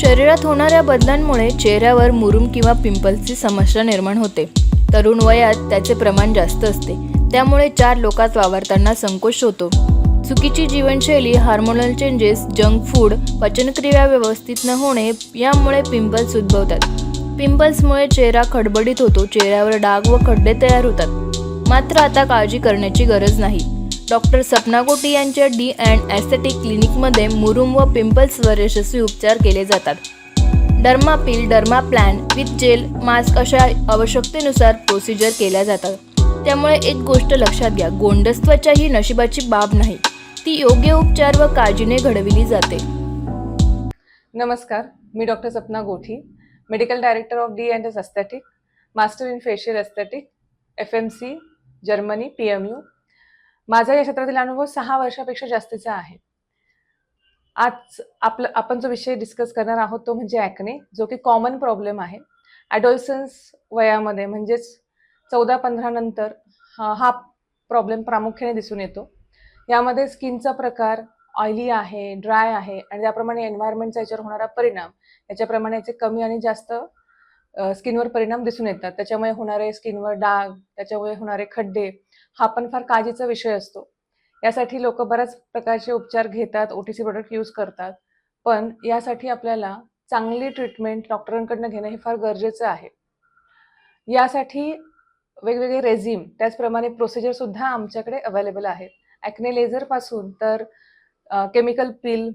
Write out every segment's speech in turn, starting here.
शरीरात होणाऱ्या बदलांमुळे चेहऱ्यावर मुरूम किंवा पिंपल्सची समस्या निर्माण होते. तरुण वयात त्याचे प्रमाण जास्त असते. त्यामुळे चार लोकात वावरताना संकोच होतो. चुकीची जीवनशैली हार्मोनल चेंजेस जंक फूड पचनक्रिया व्यवस्थित न होणे यामुळे पिंपल्स उद्भवतात. पिंपल्समुळे चेहरा खडबडीत होतो चेहऱ्यावर डाग व खड्डे तयार होतात. मात्र आता काळजी करण्याची गरज नाही. डॉक्टर सपना गोटी यांच्या डी अँड ॲस्थेटिक क्लिनिकमध्ये मुरुम व पिंपल्सवर यशस्वी उपचार केले जातात. Derma peel derma plan with gel mask अशा आवश्यकतेनुसार प्रोसिजर केल्या जातात. त्यामुळे एक गोष्ट लक्षात घ्या गोंडस त्वचा ही नशिबाची बाब नाही. ती योग्य उपचार व काळजीने घडविली जाते. नमस्कार मी doctor Sapna Gothi medical director of D and aesthetic master in facial aesthetic F M C Germany P M U माझा या क्षेत्रातील अनुभव सहा वर्षापेक्षा जास्तीचा आहे. आज आपलं आपण जो विषय डिस्कस करणार आहोत तो म्हणजे ॲकने जो की कॉमन प्रॉब्लेम आहे. ॲडोल्सन्स वयामध्ये म्हणजेच चौदा पंधरा नंतर हा हा प्रॉब्लेम प्रामुख्याने दिसून येतो. यामध्ये स्किनचा प्रकार ऑइली आहे ड्राय आहे आणि त्याप्रमाणे एन्व्हायरमेंटचा याच्यावर होणारा परिणाम याच्याप्रमाणे याचे कमी आणि जास्त स्किनवर परिणाम दिसून येतात. त्याच्यामुळे होणारे स्किनवर डाग त्याच्यामुळे होणारे खड्डे हा पण फार काळजीचा विषय असतो. यासाठी लोक बऱ्याच प्रकारचे उपचार घेतात O T C product use करतात. पण यासाठी आपल्याला चांगली ट्रीटमेंट डॉक्टरांकडनं घेणं हे फार गरजेचं आहे. यासाठी वेगवेगळे रेझिम त्याचप्रमाणे प्रोसिजर सुद्धा आमच्याकडे अवेलेबल आहेत. ॲक्ने लेझरपासून तर chemical peel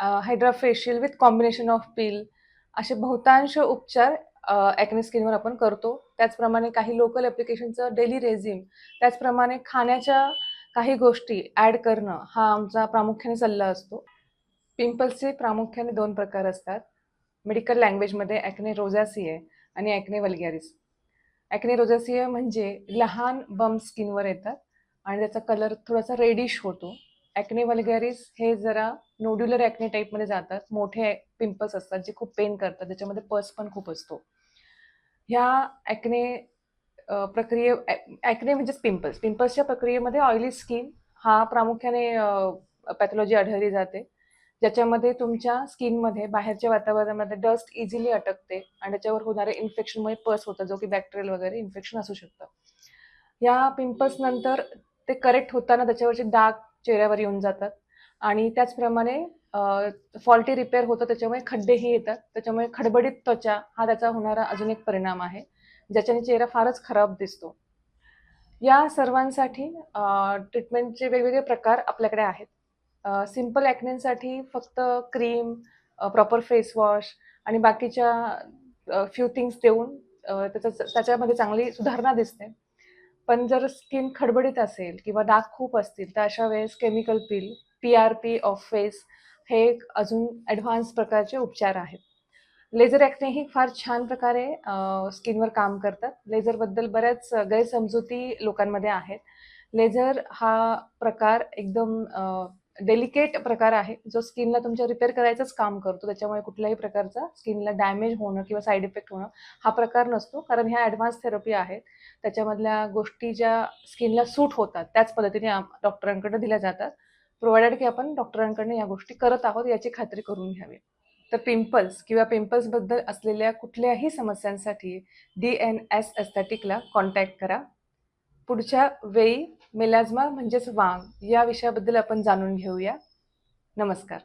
hydrafacial with combination of peel असे बहुतांश उपचार ॲक्ने स्किनवर आपण करतो. त्याचप्रमाणे काही लोकल ॲप्लिकेशनचं डेली रेझिम त्याचप्रमाणे खाण्याच्या काही गोष्टी ॲड करणं हा आमचा प्रामुख्याने सल्ला असतो. पिंपल्सचे प्रामुख्याने दोन प्रकार असतात. मेडिकल लँग्वेजमध्ये ॲक्ने रोझॅसिये आणि ॲक्ने वल्गॅरिस ॲक्ने रोझॅसिये म्हणजे लहान बम स्किनवर येतात आणि त्याचा कलर थोडासा रेडिश होतो. ॲक्ने वल्गॅरिस हे जरा नोड्युलर ॲक्ने टाईपमध्ये जातात. मोठे पिंपल्स असतात जे खूप पेन करतात. त्याच्यामध्ये पस पण खूप असतो. ह्या ॲक्ने प्रक्रिये ॲक्ने म्हणजेच पिंपल्स पिंपल्सच्या प्रक्रियेमध्ये ऑइली स्किन हा प्रामुख्याने पॅथॉलॉजी आढळली जाते. ज्याच्यामध्ये तुमच्या स्किनमध्ये बाहेरच्या वातावरणामध्ये डस्ट इझिली अटकते आणि त्याच्यावर होणारे इन्फेक्शनमुळे पस होतं जो की बॅक्टेरियल वगैरे इन्फेक्शन असू शकतं. या पिंपल्स नंतर ते करेक्ट होताना त्याच्यावरचे डाग चेहऱ्यावर येऊन जातात. आणि त्याचप्रमाणे फॉल्टी रिपेअर होतं त्याच्यामुळे खड्डेही येतात. त्याच्यामुळे खडबडीत त्वचा हा त्याचा होणारा अजून एक परिणाम आहे ज्याच्याने चेहरा फारच खराब दिसतो. या सर्वांसाठी ट्रीटमेंटचे वेगवेगळे प्रकार आपल्याकडे आहेत. सिंपल ॲक्नेसाठी फक्त क्रीम प्रॉपर फेस वॉश आणि बाकीच्या फ्यू थिंग्स देऊन त्याचं त्याच्यामध्ये चांगली सुधारणा दिसते. पण जर स्किन खडबडीत असेल किंवा डाग खूप असतील तर अशा वेळेस chemical peel P R P of face हे एक अजून ॲडव्हान्स प्रकारचे उपचार आहेत. लेझर ॲक्नेही फार छान प्रकारे स्किनवर काम करतात. लेझरबद्दल बऱ्याच गैरसमजुती लोकांमध्ये आहेत. लेझर हा प्रकार एकदम डेलिकेट प्रकार आहे. जो स्किनला तुमच्या रिपेअर करायचंच काम करतो. त्याच्यामुळे कुठल्याही प्रकारचा स्किनला डॅमेज होणं किंवा साईड इफेक्ट होणं हा प्रकार नसतो. कारण ह्या ॲडव्हान्स थेरपी आहेत. त्याच्यामधल्या गोष्टी ज्या स्किनला सूट होतात त्याच पद्धतीने डॉक्टरांकडे दिल्या जातात. प्रोव्हाइडेड की आपण डॉक्टरांकडनं या गोष्टी करत आहोत याची खात्री करून घ्यावी. तर पिंपल्स किंवा पिंपल्सबद्दल असलेल्या कुठल्याही समस्यांसाठी डी एन एस एस्थेटिकला कॉन्टॅक्ट करा. पुढच्या वेळी मेलाझ्मा म्हणजेच वांग या विषयाबद्दल आपण जाणून घेऊया. नमस्कार.